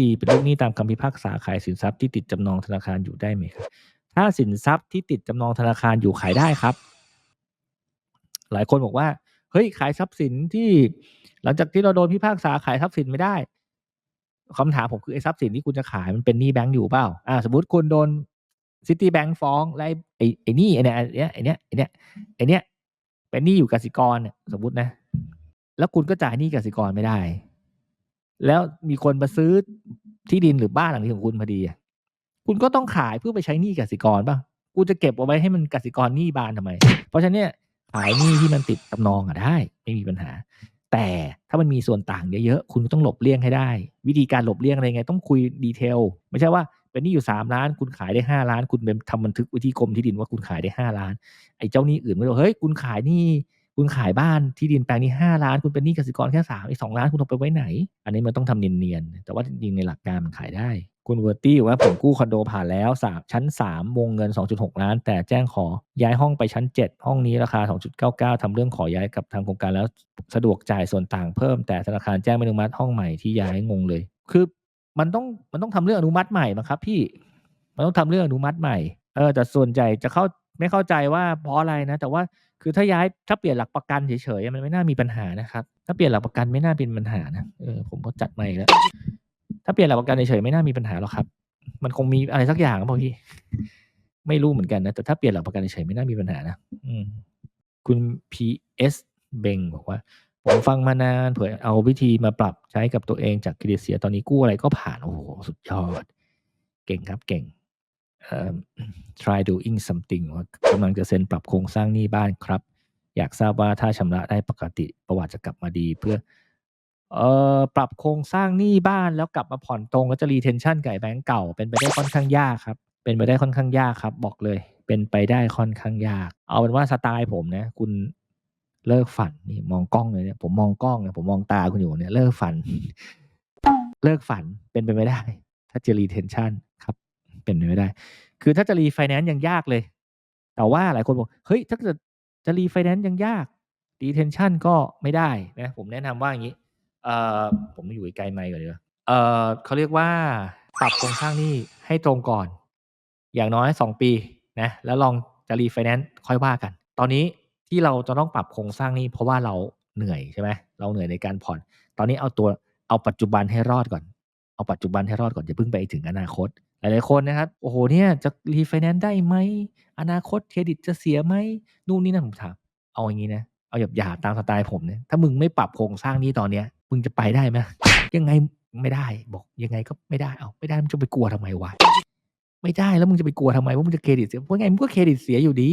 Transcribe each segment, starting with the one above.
ดีๆเป็นลูกหนี้ตามคำพิพากษาขายสินทรัพย์ที่ติดจำนองธนาคารอยู่ได้ไหมครับถ้าสินทรัพย์ที่ติดจำนองธนาคารอยู่ขายได้ครับ หลายคนบอกว่าเฮ้ยขายทรัพย์สินที่หลังจากที่เราโดนพิพากษาขายทรัพย์สินไม่ได้คำถามผมคือไอ้ทรัพย์สินที่คุณจะขายมันเป็นหนี้แบงก์อยู่เปล่า อ่า สมมติคุณโดนซิตี้แบงก์ฟ้องแล้วไอ้ไอ้ไอ้นี้ไอ้เนี่ยไอ้เนี้ยไอ้เนี้ยไอ้เนี้ยไอ้เนี้ยเป็นหนี้อยู่กสิกรเนี่ยสมมตินะ แล้วคุณก็จ่ายหนี้กสิกรไม่ได้ แล้วมีคนมาซื้อที่ดินหรือบ้านหลังนี้ของคุณพอดีอะคุณก็ต้องขายเพื่อไปใช้หนี้กสิกรป่ะกูจะเก็บเอาไว้ให้มันกสิกรหนี้บานทำไม เพราะฉะนั้นเนี่ยขายหนี้ที่มันติดจำนองอะได้ ไม่มีปัญหา แต่ถ้ามันมีส่วนต่างเยอะๆคุณก็ต้องหลบเลี่ยงให้ได้ วิธีการหลบเลี่ยงอะไรไง ต้องคุยดีเทลไม่ใช่ว่าเป็นหนี้อยู่สามล้าน คุณขายได้ห้าล้าน คุณเป็นทำบันทึกไว้ที่กรมที่ดินว่าคุณขายได้ห้าล้าน ไอ้เจ้าหนี้อื่นไม่รู้เฮ้ยคุณขายหนี้ คุณขายบ้านที่ดินแปลงนี้ห้าล้าน คุณเป็นหนี้กสิกรแค่สามอีกสองล้านคุณเอาไปไว้ไหน อันนี้มันต้องทำเนียนๆแต่ว่าจริงในหลักการมันขายได้ คุณเวอร์ตี้ว่าผมกู้คอนโดผ่านแล้วสามชั้น 3 วงเงิน 2.6 ล้าน แต่แจ้งขอย้ายห้องไปชั้น 7 ห้องนี้ราคา 2.99ทำเรื่องขอย้ายกับทางโครงการแล้วสะดวกจ่ายส่วนต่างเพิ่มแต่ธนาคารแจ้งไม่อนุมัติห้องใหม่ที่ย้ายงงเลย คือมันต้องมันต้องทำเรื่องอนุมัติใหม่มั้งครับพี่มันต้องทำเรื่องอนุมัติใหม่เออแต่ส่วนใหญ่จะเข้าไม่เข้าใจว่าเพราะอะไรนะ แต่ว่า คือถ้าย้ายถ้าเปลี่ยนหลักประกันเฉยๆมันไม่น่ามีปัญหานะครับ ถ้าเปลี่ยนหลักประกันไม่น่าเป็นปัญหานะเออผมก็จัดใหม่แล้ว ถ้าเปลี่ยนหลักประกันเฉยๆไม่น่ามีปัญหาหรอกครับ มันคงมีอะไรสักอย่างครับพี่ ไม่รู้เหมือนกันนะแต่ถ้าเปลี่ยนหลักประกันเฉยๆไม่น่ามีปัญหานะอืมคุณ PS เบงบอกว่าผมฟังมานานเผื่อเอาวิธีมาปรับใช้กับตัวเองจากเครดิตเสียตอนนี้กู้อะไรก็ผ่าน โอ้โห สุดยอด เก่งครับเก่ง try doing something ว่ากำลังจะเซ็นปรับโครงสร้างหนี้บ้านครับ อยากทราบว่าถ้าชำระได้ปกติประวัติจะกลับมาดีเพื่อเออปรับโครงสร้างหนี้บ้านแล้วกลับมาผ่อนตรงแล้วจะ retention กับไอ้แบงก์เก่าเป็นไปได้ค่อนข้างยากครับ เป็นไปได้ค่อนข้างยากครับ บอกเลย เป็นไปได้ค่อนข้างยาก เอาเป็นว่าสไตล์ผมนะ คุณเลิกฝันนี่มองกล้องเลยเนี่ยผมมองกล้องเนี่ยผมมองตาคุณอยู่เนี่ยเลิกฝัน เลิกฝันเป็นไปไม่ได้ ถ้าจะ retention ครับ เป็นไม่ได้ คือถ้าจะ refinance ยังยากเลย แต่ว่าหลายคนบอกเฮ้ยถ้าเกิดจะ refinance ยังยาก retention ก็ไม่ได้นะผมแนะนำว่าอย่างนี้เอ่อผมอยู่ไกลไมค์ก่อนดีกว่าเอ่อเขาเรียกว่าปรับโครงสร้างนี้ให้ตรงก่อน อย่างน้อย2ปีนะแล้วลองจะรีไฟแนนซ์ค่อยว่ากัน ตอนนี้ที่เราจะต้องปรับโครงสร้างนี้เพราะว่าเราเหนื่อยใช่ไหมเราเหนื่อยในการผ่อน ตอนนี้เอาตัวเอาปัจจุบันให้รอดก่อน เอาปัจจุบันให้รอดก่อนอย่าเพิ่งไปถึงอนาคต หลาย ๆ คนนะครับ โอ้โหเนี่ยจะรีไฟแนนซ์ได้ไหม อนาคตเครดิตจะเสียไหม นู่นนี่นั่น ผมถาม เอาอย่างนี้นะ เอาหยาบ ๆ ตามสไตล์ผมเนี่ยถ้ามึงไม่ปรับโครงสร้างนี้ตอนเนี้ย มึงจะไปได้ไหม ยังไงไม่ได้ บอกยังไงก็ไม่ได้เอาไม่ได้มึงจะไปกลัวทำไมวะ ไม่ได้ แล้วมึงจะไปกลัวทำไมว่า มึงจะเครดิตเสีย เพราะไงมึงก็เครดิตเสียอยู่ดี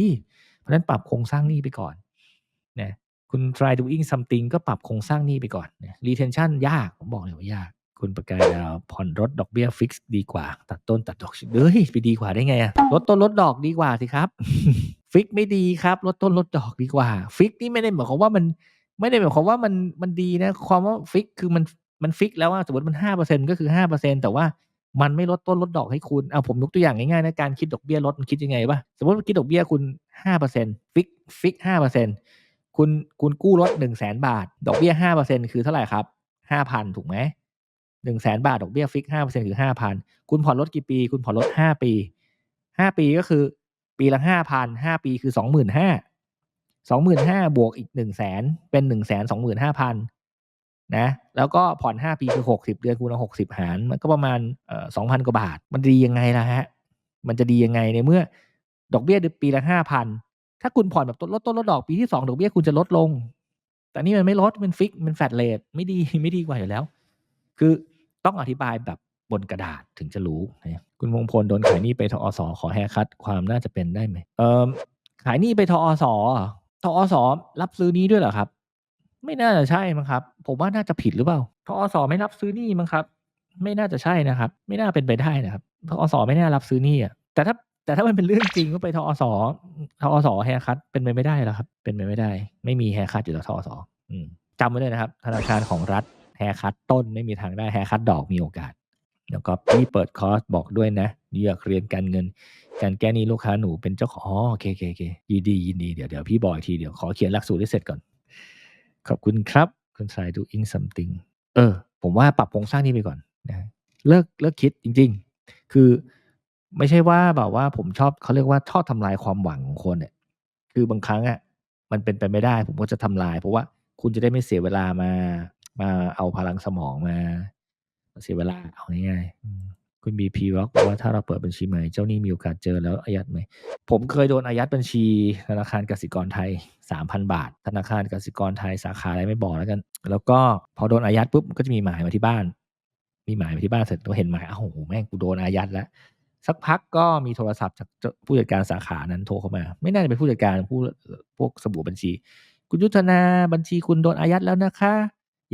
เพราะฉะนั้นปรับโครงสร้างหนี้ไปก่อนนะ คุณ try doing something ก็ปรับโครงสร้างหนี้ไปก่อนนะ retention ยาก ผมบอกเลยว่ายาก คุณประกายดาวผ่อนรถดอกเบี้ยฟิกซ์ดีกว่า ตัดต้นตัดดอกเฮ้ยไปดีกว่าได้ไงอะลดต้นลดดอกดีกว่าสิครับ ฟิกไม่ดีครับลดต้นลดดอกดีกว่า ฟิกนี่ไม่ได้หมายความว่ามันไม่ได้หมายความว่ามันมันดีนะ ความว่าฟิกคือมันมันฟิกแล้วว่าสมมติมันห้าเปอร์เซ็นก็คือห้าเปอร์เซ็นแต่ว่ามันไม่ลดต้นลดดอกให้คุณ เอาผมยกตัวอย่างง่ายๆนะการคิดดอกเบี้ยลดมันคิดยังไงปะสมมติคิดดอกเบี้ยคุณห้าเปอร์เซ็นฟิกฟิกห้าเปอร์เซ็นคุณคุณกู้ลดหนึ่งแสนบาท ดอกเบี้ยห้าเปอร์เซ็นคือเท่าไหร่ครับห้าพันถูกไหม หนึ่งแสนบาทดอกเบี้ยฟิกห้าเปอร์เซ็นต์คือห้าพันคุณผ่อนรถกี่ปี คุณผ่อนรถห้าปีห้าปีก็คือ ปีละห้าพันห้าปีคือสองหมื่นห้าสองหมื่นห้าบวกอีกหนึ่งแสนเป็นหนึ่งแสนสองหมื่นห้าพันนะแล้วก็ผ่อนห้าปีคือหกสิบเดือนคูณเอาหกสิบหารมันก็ประมาณสองพันกว่าบาท มันดียังไงล่ะฮะ มันจะดียังไงในเมื่อ ดอกเบี้ยปีละห้าพันถ้าคุณผ่อนแบบลดต้นลดดอกปีที่สองดอกเบี้ยคุณจะลดลง แต่นี่มันไม่ลดมันฟิกมันแฟดเลทไม่ดีไม่ดีกว่าอยู่แล้ว คือ ต้องอธิบายแบบบนกระดาษถึงจะรู้นะคุณมงคลโดนขายหนี้ไปทอสขอแฮคัดความน่าจะเป็นได้ไหมเออขายหนี้ไปทอสทอสรับซื้อนี้ด้วยเหรอครับ ไม่น่าจะใช่มั้งครับ ผมว่าน่าจะผิดหรือเปล่าทอสไม่รับซื้อนี้มั้งครับ ไม่น่าจะใช่นะครับ ไม่น่าเป็นไปได้นะครับทอสไม่น่ารับซื้อนี้อะแต่ถ้าแต่ถ้ามันเป็นเรื่องจริงก็ไปทอสทอสแฮคัดเป็นไปไม่ได้หรอครับ เป็นไปไม่ได้ ไม่มีแฮคัดอยู่แล้วทอสอจำไว้เลยนะครับ ธนาคารของรัฐ แฮคัดต้นไม่มีทางได้แฮคัดดอกมีโอกาส แล้วก็พี่เปิดคอร์สบอกด้วยนะอยากเรียนการเงิน การแก้หนี้ลูกค้าหนูเป็นเจ้าของอ๋อโอเคโอเคโอเคยินดียินดีเดี๋ยวเดี๋ยวพี่บอกอีกทีเดี๋ยวขอเขียนหลักสูตรให้เสร็จก่อน ขอบคุณครับคุณ try doing something เออ ผมว่าปรับโครงสร้างนี้ไปก่อนนะเลิกเลิกคิดจริง ๆ คือไม่ใช่ว่าแบบว่าผมชอบเขาเรียกว่าชอบทำลายความหวังของคนเนี่ยคือบางครั้งอะมันเป็นไปไม่ได้ ผมก็จะทำลาย เพราะว่าคุณจะได้ไม่เสียเวลามา มาเอาพลังสมองมาเสียเวลาเอาง่ายๆอืมคุณ BP บอกว่าถ้าเราเปิดบัญชีใหม่เจ้าหนี้มีโอกาสเจอแล้วอายัดไหมผมเคยโดนอายัดบัญชีธนาคารกสิกรไทย 3,000 บาท ธนาคารกสิกรไทยสาขาอะไรไม่บอกแล้วกัน แล้วก็พอโดนอายัดปุ๊บก็จะมีหมายมาที่บ้าน มีหมายมาที่บ้านเสร็จก็เห็นหมายอ้าวโหแม่งกูโดนอายัดแล้วสักพักก็มีโทรศัพท์จากเจ้าผู้จัดการสาขานั้นโทรเข้ามา ไม่น่าจะเป็นผู้จัดการผู้พวกสมุดบัญชี คุณยุทธนาบัญชีคุณโดนอายัดแล้วนะคะ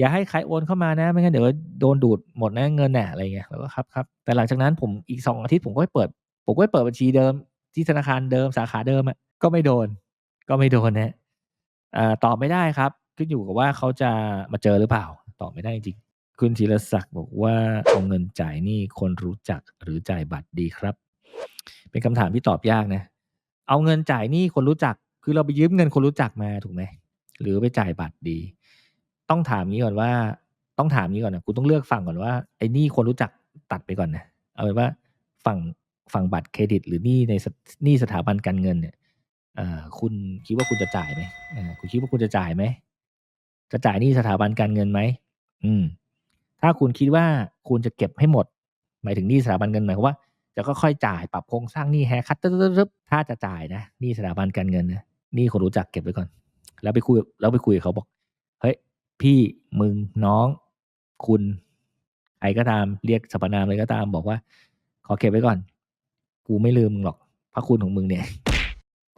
อย่าให้ใครโอนเข้ามานะ ไม่งั้นเดี๋ยวโดนดูดหมดนะเงินน่ะอะไรเงี้ยแล้วก็ครับครับแต่หลังจากนั้นผมอีก2องอาทิตย์ผมก็ไปเปิด ผมก็ไปเปิดบัญชีเดิม ที่ธนาคารเดิมสาขาเดิมอะก็ไม่โดน ก็ไม่โดนนะอ่าตอบไม่ได้ครับขึ้นอยู่กับว่าเขาจะมาเจอหรือเปล่า ตอบไม่ได้จริงคุณธีรศักดิ์บอกว่าเอาเงินจ่ายนี้คนรู้จักหรือจ่ายบัตรดีครับ เป็นคำถามที่ตอบยากนะ เอาเงินจ่ายนี้คนรู้จัก คือเราไปยืมเงินคนรู้จักมาถูกไหมหรือไปจ่ายบัตรดี ต้องถามงี้ก่อนว่า ต้องถามงี้ก่อนนะคุณต้องเลือกฝั่งก่อนว่าไอ้นี้คนรู้จักตัดไปก่อนนะเอาเป็นว่าฝั่งฝั่งบัตรเครดิต หรือนี้ในนี้สถาบันการเงินเนี่ยอ่อคุณคิดว่าคุณจะจ่ายไหมอ่อคุณคิดว่าคุณจะจ่ายไหม จะจ่ายนี้สถาบันการเงินไหมอืม ถ้าคุณคิดว่าคุณจะเก็บให้หมด หมายถึงนี้สถาบันเงินหมายความว่า จะค่อยๆจ่ายปรับโครงสร้างหนี้แฮคัตตึ๊บถ้าจะจ่ายนะนี้สถาบันการเงินนะนี้คนรู้จักเก็บไว้ก่อน แล้วไปคุยแล้วไปคุยกับเขาบอก เฮ้ย พี่มึงน้อง คุณใครก็ตามเรียกสรรพนามอะไรก็ตามบอกว่า ขอเก็บไว้ก่อน กูไม่ลืมมึงหรอก พระคุณของมึงเนี่ย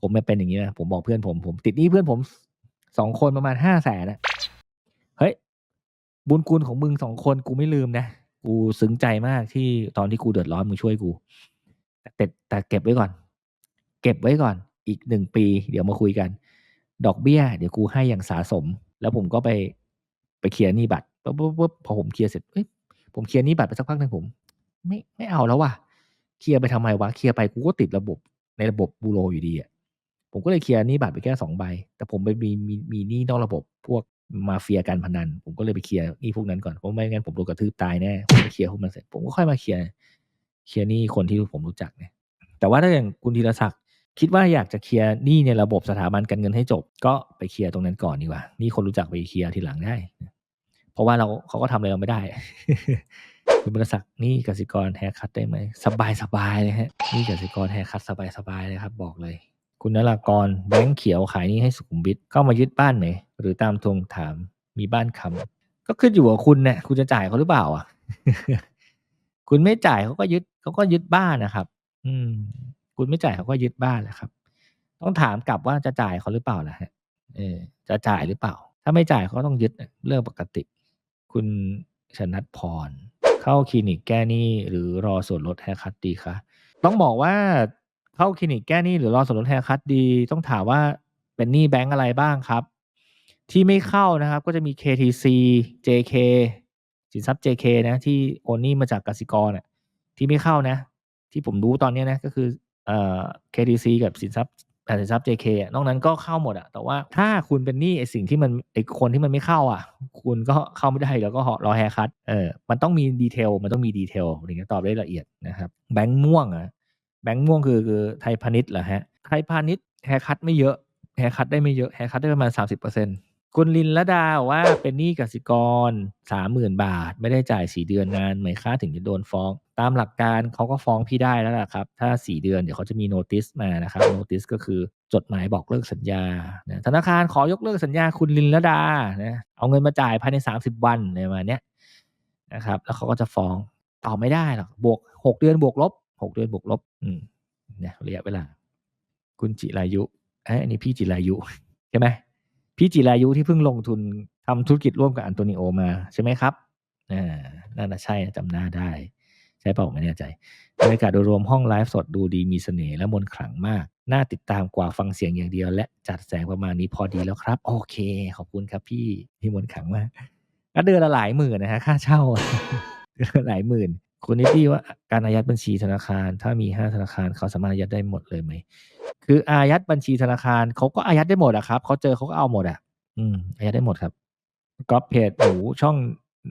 ผมไม่เป็นอย่างนี้นะผมบอกเพื่อนผมผมติดหนี้เพื่อนผมสองคนประมาณห้าแสนนะเฮ้ยบุญคุณของมึงสองคนกูไม่ลืมนะกูซึ้งใจมากที่ตอนที่กูเดือดร้อนมึงช่วยกู แต่แต่เก็บไว้ก่อน เก็บไว้ก่อน อีกหนึ่งปี เดี๋ยวมาคุยกัน ดอกเบี้ย เดี๋ยวกูให้อย่างสาสม แล้วผมก็ไป ไปเคลียร์หนี้บัตรปุ๊บปุ๊บปุ๊บพอผมเคลียร์เสร็จเอ้ยผมเคลียร์หนี้บัตรไปสักพักหนึ่งผม ไม่ไม่เอาแล้วว่ะเคลียร์ไปทำไมวะเคลียร์ไปกูก็ติดระบบในระบบบูโรอยู่ดีอะผมก็เลยเคลียร์หนี้บัตรไปแค่สองใบ แต่ผมไปมีมีมีหนี้นอกระบบพวกมาเฟียการพนัน ผมก็เลยไปเคลียร์หนี้พวกนั้นก่อนเพราะไม่งั้นผมโดนกระทืบตายแน่ผมไปเคลียร์พวกมันเสร็จผมก็ค่อยมาเคลียร์เคลียร์หนี้คนที่ผมรู้จักเนี่ยแต่ว่าถ้าอย่างคุณธีรศักดิ์คิดว่าอยากจะเคลียร์หนี้ในระบบสถาบันการเงินให้จบ ก็ไปเคลียร์ตรงนั้นก่อนดีกว่าหนี่คนรู้จักไปเคลียร์ทีหลังได้ เพราะว่าเราเขาก็ทำอะไรเราไม่ได้ คุณบรศักดิ์นี่กสิกรแฮร์คัตได้ไหมสบายสบายเลยฮะนี่กสิกรแฮร์คัตสบายสบายเลยครับบอกเลย คุณนรากรแบงค์เขียวขายนี้ให้สุขุมวิทเข้ามายึดบ้านไหมหรือตามทวงถามมีบ้านคำก็ขึ้นอยู่กับคุณเนี่ยคุณจะจ่ายเขาหรือเปล่าอะคุณไม่จ่ายเขาก็ยึดเขาก็ยึดบ้านนะครับ อืม คุณไม่จ่ายเขาก็ยึดบ้านแหละครับ ต้องถามกลับว่าจะจ่ายเขาหรือเปล่าล่ะฮะเออจะจ่ายหรือเปล่า ถ้าไม่จ่ายเขาก็ต้องยึดเรื่องปกติ คุณชนัทพร เข้าคลินิกแก้หนี้หรือรอส่วนลดแฮคัตดีคะต้องบอกว่าเข้าคลินิกแก้หนี้หรือรอส่วนลดแฮคัตดี ต้องถามว่าเป็นหนี้แบงก์อะไรบ้างครับ ที่ไม่เข้านะครับก็จะมี KTC JK สินทรัพย์ JK นะที่โอนหนี้มาจากกสิกรน่ะที่ไม่เข้านะ ที่ผมรู้ตอนนี้นะก็คือเอ่อ KTC กับสินทรัพย์ อ่าสินทรัพย์ JK นอกนั้นก็เข้าหมดอะแต่ว่าถ้าคุณเป็นหนี้ไอสิ่งที่มันไอคนที่มันไม่เข้าอะคุณก็เข้าไม่ได้แล้วก็รอแฮคัตเออมันต้องมีดีเทลมันต้องมีดีเทลถึงจะตอบได้ละเอียดนะครับแบงค์ม่วงอะแบงค์ม่วงคือคือไทยพาณิชย์เหรอฮะไทยพาณิชย์แฮคัตไม่เยอะแฮคัตได้ไม่เยอะแฮคัตได้ประมาณสามสิบเปอร์เซ็นต์ คุณลินละดาบอกว่าเป็นหนี้กสิกร30,000บาท ไม่ได้จ่าย4เดือนนานไหมคะถึงจะโดนฟ้อง ตามหลักการเขาก็ฟ้องพี่ได้แล้วล่ะครับ ถ้า4เดือนเดี๋ยวเขาจะมีโนติสมานะครับโนติสก็คือจดหมายบอกเลิกสัญญาธนาคารขอยกเลิกสัญญาคุณลินละดานะเอาเงินมาจ่ายภายใน30วันในปรมาเนี้ยนะครับ แล้วเขาก็จะฟ้องตอบไม่ได้หรอกบวก6เดือนบวกลบ6เดือนบวกลบ อืมเนี่ยระยะเวลา คุณจิรายุเอ้อันนี้พี่จิรายุใช่ไหม พี่จิรายุที่เพิ่งลงทุนทำธุรกิจร่วมกับอันโตนิโอมาใช่ไหมครับอ่าน่าจะใช่จำหน้าได้ ใช่เปล่าไม่แน่ใจบรรยากาศโดยรวมห้องไลฟ์สดดูดีมีเสน่ห์และมนขลังมาก น่าติดตามกว่าฟังเสียงอย่างเดียว และจัดแสงประมาณนี้พอดีแล้วครับ โอเค ขอบคุณครับพี่พี่มนขลังมากก็เดือนละหลายหมื่นนะฮะค่าเช่าเดือนละหลายหมื่นคุณนิตี้ว่าการอายัดบัญชีธนาคาร ถ้ามีห้าธนาคารเขาสามารถอายัดได้หมดเลยไหม คืออายัดบัญชีธนาคารเขาก็อายัดได้หมดอะครับเขาเจอเขาก็เอาหมดอะอืมอายัดได้หมดครับก๊อปเพจหมูช่อง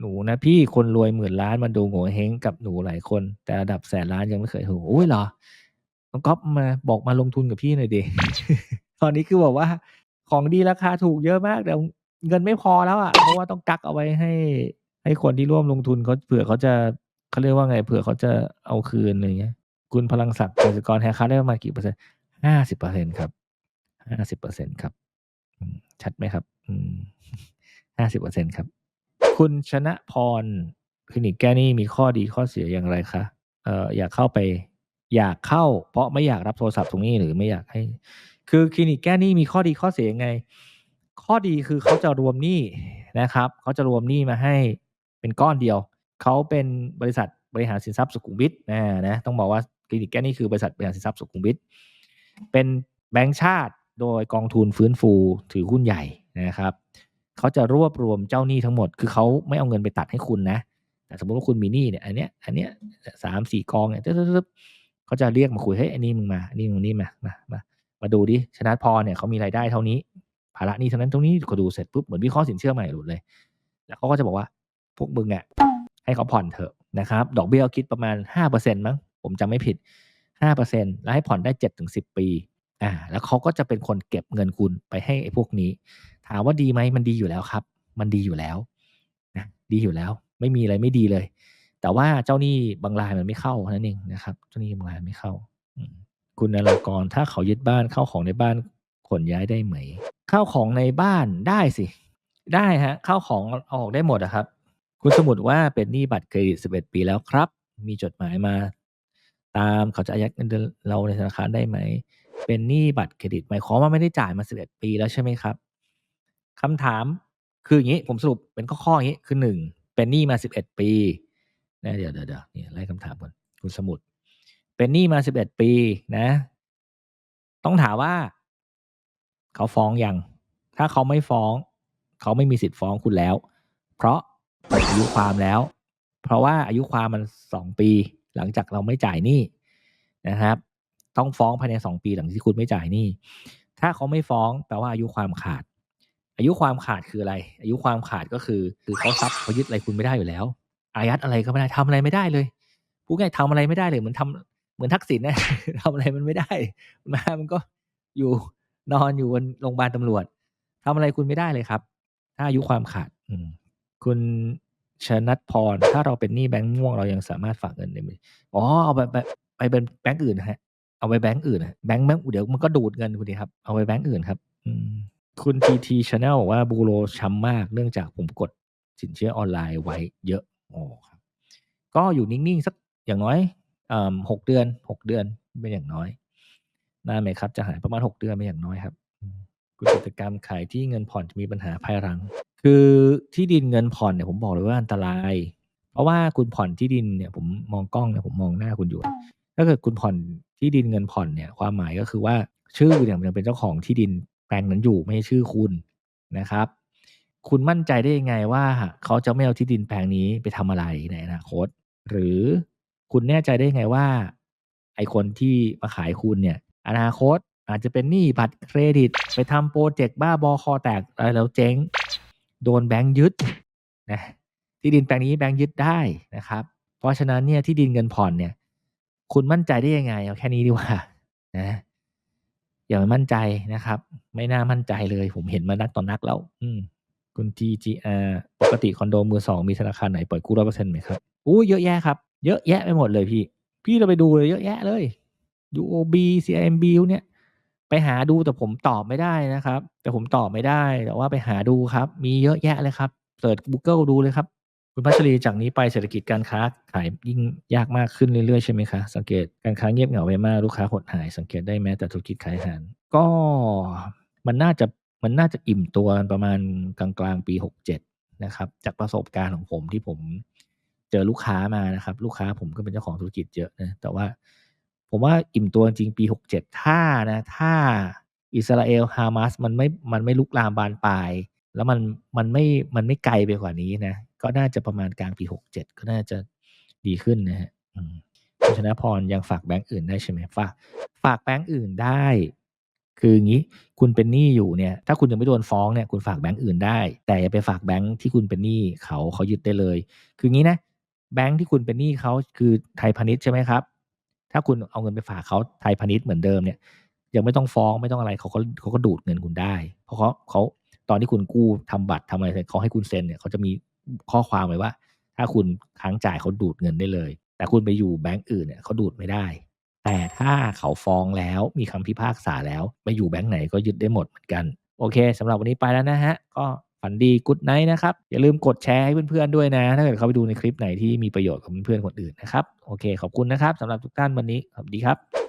หนูนะพี่คนรวยหมื่นล้านมาดูโง่เฮงกับหนูหลายคน แต่ระดับแสนล้านยังไม่เคยถูกอุ้ยเหรอน้องก๊อฟมาบอกมาลงทุนกับพี่หน่อยดิตอนนี้คือบอกว่า ของดีราคาถูกเยอะมากแต่เงินไม่พอแล้วอะเพราะว่าต้องกักเอาไว้ให้ ให้คนที่ร่วมลงทุนเขาเผื่อเขาจะเขาเรียกว่าไงเผื่อเขาจะเอาคืนอะไรเงี้ย คุณพลังศักดิ์กสิกรแฮร์คัทได้ประมาณกี่เปอร์เซ็นต์ ห้าสิบเปอร์เซ็นครับห้าสิบเปอร์เซ็นครับ ชัดไหมครับห้าสิบเปอร์เซ็นครับ คุณชนะพรคลินิกแก้หนี้มีข้อดีข้อเสียอย่างไรคะเอ่ออยากเข้าไป อยากเข้า เพราะไม่อยากรับโทรศัพท์ตรงนี้หรือไม่อยากให้ คือคลินิกแก้หนี้มีข้อดีข้อเสียยังไง ข้อดีคือเขาจะรวมหนี้นะครับเขาจะรวมหนี้มาให้เป็นก้อนเดียว เขาเป็นบริษัทบริหารสินทรัพย์สุขุมวิทนะนะต้องบอกว่าคลินิกแก้หนี้คือบริษัทบริหารสินทรัพย์สุขุมวิท เป็นแบงก์ชาติโดยกองทุนฟื้นฟูถือหุ้นใหญ่นะครับเขาจะรวบรวมเจ้าหนี้ทั้งหมด คือเขาไม่เอาเงินไปตัดให้คุณนะ แต่สมมติว่าคุณมีหนี้เนี่ยอันเนี้ยอันเนี้ยสามสี่กองเนี่ยตึ๊บเขาจะเรียกมาคุยเฮ้ยอันนี้มึงมาอันนี้มึงนี่มามามามาดูดิชนะพรเนี่ยเขามีรายได้เท่านี้ภาระหนี้เท่านั้นตรงนี้ก็ดูเสร็จปุ๊บเหมือนวิเคราะห์สินเชื่อใหม่หลุดเลย แล้วเขาก็จะบอกว่าพวกมึงอะให้เขาผ่อนเถอะนะครับ ดอกเบี้ยคิดประมาณห้าเปอร์เซ็นมั้งผมจำไม่ผิด ห้าเปอร์เซ็นแล้วให้ผ่อนได้เจ็ดถึงสิบปีอ่าแล้วเขาก็จะเป็นคนเก็บเงินคุณไปให้ไอ้พวกนี้ ถามว่าดีไหมมันดีอยู่แล้วครับ มันดีอยู่แล้วนะดีอยู่แล้ว ไม่มีอะไรไม่ดีเลย แต่ว่าเจ้าหนี้บางรายมันไม่เข้านั่นเองนะครับ เจ้าหนี้บางรายไม่เข้าคุณนรกรถ้าเขายึดบ้านเข้าของในบ้านขนย้ายได้ไหมเข้าของในบ้านได้สิ ได้ฮะเข้าของอออกได้หมดอะครับ คุณสมุดว่าเป็นหนี้บัตรเครดิต11 ปีแล้วครับ มีจดหมายมา ตามเขาจะอายัดเงินเดือนเราในธนาคารได้ไหม เป็นหนี้บัตรเครดิตหมายความว่าไม่ได้จ่ายมา11ปีแล้วใช่ไหมครับคำถามคืออย่างนี้ผมสรุปเป็นข้อๆออย่างนี้คือหนึ่งเป็นหนี้มา11ปีนะเดี๋ยวเดี๋ยวเดี๋ยวนี่ไล่คำถามก่อนคุณสมุดเป็นหนี้มา11ปีนะ ต้องถามว่า เขาฟ้องยัง ถ้าเขาไม่ฟ้อง เขาไม่มีสิทธิ์ฟ้องคุณแล้ว เพราะอายุความแล้ว เพราะว่าอายุความมันสองปี หลังจากเราไม่จ่ายหนี้นะครับ ต้องฟ้องภายในสองปีหลังที่คุณไม่จ่ายหนี้ถ้าเขาไม่ฟ้องแปลว่าอายุความขาด อายุความขาดคืออะไร อายุความขาดก็คือ คือเขาทรัพย์เขายึดอะไรคุณไม่ได้อยู่แล้ว อายัดอะไรก็ไม่ได้ทำอะไรไม่ได้เลยพูดง่ายทำอะไรไม่ได้เลยเหมือนทำเหมือนทักษิณนะทำอะไรมันไม่ได้มามันก็อยู่นอนอยู่บนโรงพยาบาลตำรวจทำอะไรคุณไม่ได้เลยครับ ถ้าอายุความขาด อืคุณ ชนัทพร ถ้าเราเป็นหนี้แบงก์ม่วงเรายังสามารถฝากเงินได้ไหมอ๋อเอาไปไปไปเป็นแบงก์อื่นนะฮะ เอาไปแบงก์อื่นนะแบงก์แบงก์เดี๋ยวมันก็ดูดเงินคุณดีครับ เอาไปแบงก์อื่นครับอืคุณทีทีชาแนลบอกว่าบูโรช้ำมากเนื่องจากผมกดสินเชื่อออนไลน์ไว้เยอะอ๋อครับ ก็อยู่นิ่งๆสักอย่างน้อยหกเดือนหกเดือนเป็นอย่างน้อยนาไหมครับ จะหายประมาณหกเดือนเป็นอย่างน้อยครับ กิจกรรมขายที่เงินผ่อนจะมีปัญหาภายหลัง คือที่ดินเงินผ่อนเนี่ยผมบอกเลยว่าอันตราย เพราะว่าคุณผ่อนที่ดินเนี่ยผมมองกล้องเนี่ยผมมองหน้าคุณอยู่ ถ้าเกิดคุณผ่อนที่ดินเงินผ่อนเนี่ยความหมายก็คือว่าชื่อเนี่ยมันยังเป็นเจ้าของที่ดินแปลงนั้นอยู่ไม่ใช่ชื่อคุณนะครับ คุณมั่นใจได้ยังไงว่าเขาจะไม่เอาที่ดินแปลงนี้ไปทำอะไรในอนาคต หรือคุณแน่ใจได้ยังไงว่า ไอคนที่มาขายคุณเนี่ย อนาคต อาจจะเป็นหนี้บัตรเครดิต ไปทำโปรเจกต์บ้าบอคอแตกอะไรแล้วเจ๊ง โดนแบงค์ยึดนะที่ดินแปลงนี้แบงค์ยึดได้นะครับ เพราะฉะนั้นเนี่ยที่ดินเงินผ่อนเนี่ย คุณมั่นใจได้ยังไงเอาแค่นี้ดีกว่านะอย่ามามั่นใจนะครับ ไม่น่ามั่นใจเลย ผมเห็นมานักต่อนนักแล้ว อืมคุณ TGR ปกติคอนโดมือสองมีธนาคารไหนปล่อยกู้ร้อยเปอร์เซ็นต์ไหมครับอู้เยอะแยะครับ เยอะแยะไปหมดเลยพี่ พี่เราไปดูเลยเยอะแยะเลย UOB CIMB เนี่ย ไปหาดูแต่ผมตอบไม่ได้นะครับ แต่ผมตอบไม่ได้ แต่ว่าไปหาดูครับ มีเยอะแยะเลยครับเสิร์ช Google ดูเลยครับ คุณพัชรีจากนี้ไปเศรษฐกิจการค้าขายยิ่งยากมากขึ้นเรื่อยๆใช่ไหมคะสังเกตการค้าเงียบเหงาไปมากลูกค้าหดหาย สังเกตได้แม้แต่ธุรกิจขายอาหาร ก็มันน่าจะมันน่าจะอิ่มตัวประมาณกลางๆปี 67 นะครับ จากประสบการณ์ของผมที่ผมเจอลูกค้ามานะครับ ลูกค้าผมก็เป็นเจ้าของธุรกิจเยอะนะแต่ว่า ผมว่าอิ่มตัวจริงปี 67 ถ้านะ ถ้าอิสราเอลฮามาสมันไม่มันไม่ลุกลามบานปลาย แล้วมันมันไม่มันไม่ไกลไปกว่านี้นะ ก็น่าจะประมาณกลางปี 67 ก็น่าจะดีขึ้นนะฮะอืมคุณชนะพรยังฝากแบงก์อื่นได้ใช่ไหมฝากฝากแบงก์อื่นได้ คืออย่างงี้ คุณเป็นหนี้อยู่เนี่ย ถ้าคุณยังไม่โดนฟ้องเนี่ยคุณฝากแบงก์อื่นได้ แต่อย่าไปฝากแบงก์ที่คุณเป็นหนี้เขาเขายึดได้เลย คืองี้นะแบงก์ที่คุณเป็นหนี้เขาคือไทยพาณิชย์ใช่ไหมครับ ถ้าคุณเอาเงินไปฝากเขาไทยพาณิชย์เหมือนเดิมเนี่ย ยังไม่ต้องฟ้องไม่ต้องอะไรเขาก็เขาก็ดูดเงินคุณได้ เพราะเขาเขาตอนที่คุณกู้ทำบัตรทำอะไรเสร็จเขาให้คุณเซ็นเนี่ยเขาจะมีข้อความไว้ว่า ถ้าคุณค้างจ่ายเขาดูดเงินได้เลย แต่คุณไปอยู่แบงก์อื่นเนี่ยเขาดูดไม่ได้ แต่ถ้าเขาฟ้องแล้วมีคำพิพากษาแล้วไปอยู่แบงก์ไหนก็ยึดได้หมดเหมือนกัน โอเคสำหรับวันนี้ไปแล้วนะครับก็ ฝันดีกุ๊ดไนท์นะครับ อย่าลืมกดแชร์ให้เพื่อนๆด้วยนะ ถ้าเกิดเขาไปดูในคลิปไหนที่มีประโยชน์กับเพื่อนๆคนอื่นนะครับ โอเค ขอบคุณนะครับสำหรับทุกท่านวันนี้ สวัสดีครับ